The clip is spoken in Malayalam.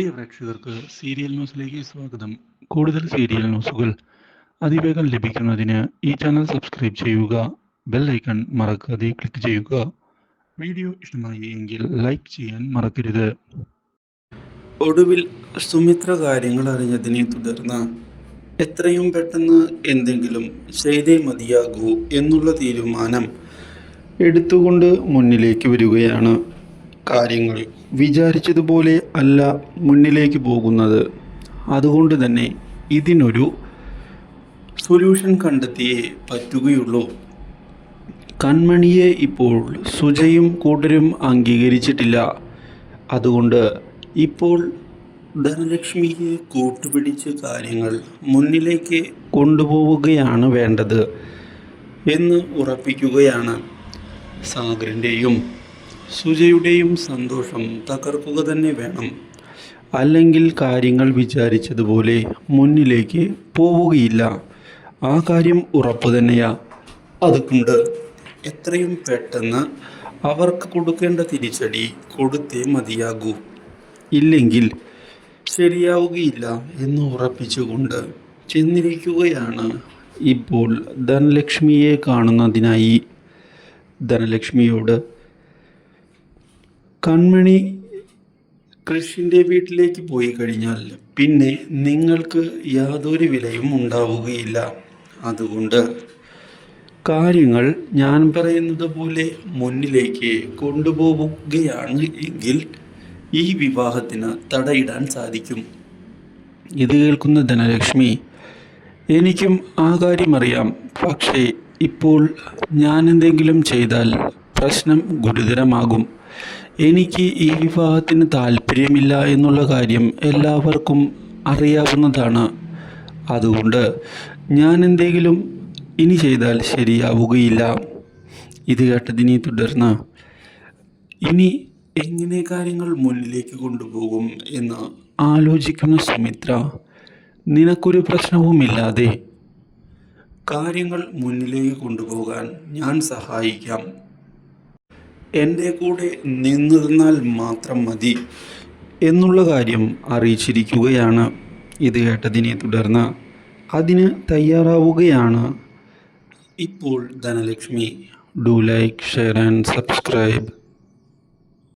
പ്രിയ പ്രേക്ഷകർക്ക് സീരിയൽ ന്യൂസിലേക്ക് സ്വാഗതം. കൂടുതൽ സീരിയൽ ന്യൂസുകൾ അതിവേഗം ലഭിക്കുന്നതിന് ഈ ചാനൽ സബ്സ്ക്രൈബ് ചെയ്യുക ബെൽ ഐക്കൺ മറക്കാതെ ക്ലിക്ക് ചെയ്യുക. വീഡിയോ ഇഷ്ടമായി എങ്കിൽ ലൈക്ക് ചെയ്യാൻ മറക്കരുത്. ഒടുവിൽ സുമിത്ര കാര്യങ്ങൾ അറിഞ്ഞതിനെ തുടർന്ന് എത്രയും പെട്ടെന്ന് എന്തെങ്കിലും ചെയ്തേ മതിയാകൂ എന്നുള്ള തീരുമാനം എടുത്തുകൊണ്ട് മുന്നിലേക്ക് വരികയാണ്. കാര്യങ്ങൾ വിചാരിച്ചതുപോലെ അല്ല മുന്നിലേക്ക് പോകുന്നത്. അതുകൊണ്ട് തന്നെ ഇതിനൊരു സൊല്യൂഷൻ കണ്ടെത്തിയേ പറ്റുകയുള്ളൂ. കൺമണിയെ ഇപ്പോൾ സുജയും കൂട്ടരും അംഗീകരിച്ചിട്ടില്ല. അതുകൊണ്ട് ഇപ്പോൾ ധനലക്ഷ്മിയെ കൂട്ടുപിടിച്ച് കാര്യങ്ങൾ മുന്നിലേക്ക് കൊണ്ടുപോവുകയാണ് വേണ്ടത് എന്ന് ഉറപ്പിക്കുകയാണ് സാഗറിന്റെയും സുജയുടെയും സന്തോഷം തകർക്കുക തന്നെ വേണം. അല്ലെങ്കിൽ കാര്യങ്ങൾ വിചാരിച്ചതുപോലെ മുന്നിലേക്ക് പോവുകയില്ല. ആ കാര്യം ഉറപ്പ് തന്നെയാ. അതുകൊണ്ട് എത്രയും പെട്ടെന്ന് അവർക്ക് കൊടുക്കേണ്ട തിരിച്ചടി കൊടുത്തേ മതിയാകൂ. ഇല്ലെങ്കിൽ ശരിയാവുകയില്ല എന്ന് ഉറപ്പിച്ചുകൊണ്ട് ചെന്നിരിക്കുകയാണ് ഇപ്പോൾ ധനലക്ഷ്മിയെ കാണുന്നതിനായി. ധനലക്ഷ്മിയോട് കൺമണി കൃഷിന്റെ വീട്ടിലേക്ക് പോയി കഴിഞ്ഞാൽ പിന്നെ നിങ്ങൾക്ക് യാതൊരു വിലയും ഉണ്ടാവുകയില്ല. അതുകൊണ്ട് കാര്യങ്ങൾ ഞാൻ പറയുന്നത് പോലെ മുന്നിലേക്ക് കൊണ്ടുപോവുകയാണ് എങ്കിൽ ഈ വിവാഹത്തിന് തടയിടാൻ സാധിക്കും. ഇത് കേൾക്കുന്ന ധനലക്ഷ്മി എനിക്കും ആ കാര്യം അറിയാം. പക്ഷേ ഇപ്പോൾ ഞാൻ എന്തെങ്കിലും ചെയ്താൽ പ്രശ്നം ഗുരുതരമാകും. എനിക്ക് ഈ വിവാഹത്തിന് താല്പര്യമില്ല എന്നുള്ള കാര്യം എല്ലാവർക്കും അറിയാവുന്നതാണ്. അതുകൊണ്ട് ഞാൻ എന്തെങ്കിലും ഇനി ചെയ്താൽ ശരിയാവുകയില്ല. ഇത് കേട്ടതിനെ തുടർന്ന് ഇനി എങ്ങനെ കാര്യങ്ങൾ മുന്നിലേക്ക് കൊണ്ടുപോകും എന്ന് ആലോചിക്കുന്ന സുമിത്ര നിനക്കൊരു പ്രശ്നവുമില്ലാതെ കാര്യങ്ങൾ മുന്നിലേക്ക് കൊണ്ടുപോകാൻ ഞാൻ സഹായിക്കാം. എന്റെ കൂടെ നിന്നിരുന്നാൽ മാത്രം മതി എന്നുള്ള കാര്യം അറിയിച്ചിരിക്കുകയാണ്. ഇത് കേട്ടതിനെ തുടർന്ന് അതിന് തയ്യാറാവുകയാണ്. ഇപ്പോൾ Dhanalakshmi. Do like share and subscribe.